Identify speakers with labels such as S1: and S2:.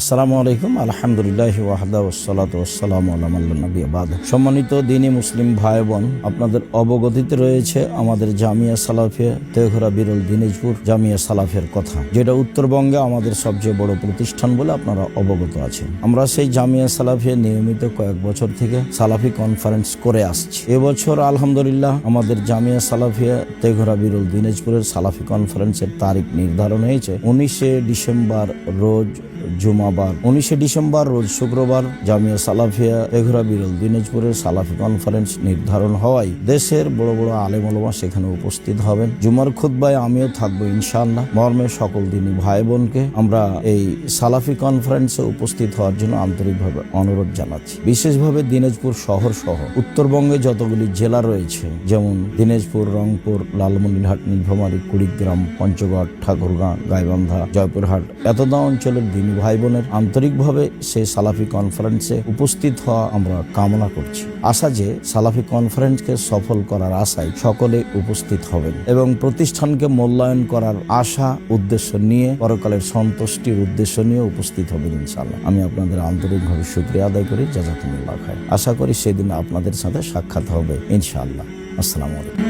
S1: আসসালামু আলাইকুম, আলহামদুলিল্লাহ ওয়াহদা ওসালাত ওসালাম নবী আবাদ সম্মানিত দিনী মুসলিম ভাই বোন আপনাদের অবগতিতে রয়েছে আমাদের জামিয়া সালাফিয়া তেঘরা বিরল দিনাজপুর জামিয়া সালাফের কথা, যেটা উত্তরবঙ্গে আমাদের সবচেয়ে বড় প্রতিষ্ঠান বলে আপনারা অবগত আছেন। আমরা সেই জামিয়া সালাফিয়া নিয়মিত কয়েক বছর থেকে সালাফি কনফারেন্স করে আসছি। এবছর আলহামদুলিল্লাহ আমাদের জামিয়া সালাফিয়া তেঘরা বিরল দিনাজপুরের সালাফি কনফারেন্সের তারিখ নির্ধারণ হয়েছে উনিশে ডিসেম্বর রোজ জুমাবার। উনিশে ডিসেম্বর, রোজ শুক্রবার জামিয়া সালাফিয়া এঘরা বিরল দিনাজপুরের সালাফি কনফারেন্স নির্ধারণ হওয়ায় দেশের বড় বড় আলেম ওলামা সেখানে উপস্থিত হবেন। জুমার খুদ্বায় আমিও থাকব ইনশাল্লাহ মর্মে সকল দিনই ভাই বোনকে আমরা এই সালাফি কনফারেন্সে উপস্থিত হওয়ার জন্য আন্তরিকভাবে অনুরোধ জানাচ্ছি। বিশেষভাবে দিনাজপুর শহর সহ উত্তরবঙ্গে যতগুলি জেলা রয়েছে, যেমন দিনাজপুর, রংপুর, লালমনিরহাট, নীলফামারী, কুড়িগ্রাম, পঞ্চগড়, ঠাকুরগাঁ, গাইবান্ধা, জয়পুরহাট, এতদা অঞ্চলের দিনী ভাই বোনের আন্তরিকভাবে সেই সালাফি কনফারেন্সে উপস্থিত হওয়া আমরা কামনা করছি। আশা যে সালাফি কনফারেন্সকে সফল করার আশায় সকলে উপস্থিত হবেন এবং প্রতিষ্ঠানকে মূল্যায়ন করার আশা, উদ্দেশ্য নিয়ে পরকালের সন্তুষ্টির উদ্দেশ্য নিয়ে উপস্থিত হবেন ইনশাল্লাহ আমি আপনাদের আন্তরিকভাবে শুক্রিয়া আদায় করি। জাজাকুমুল্লাহ খায় আশা করি সেদিন আপনাদের সাথে সাক্ষাৎ হবে ইনশাআল্লাহ। আসসালামু আলাইকুম।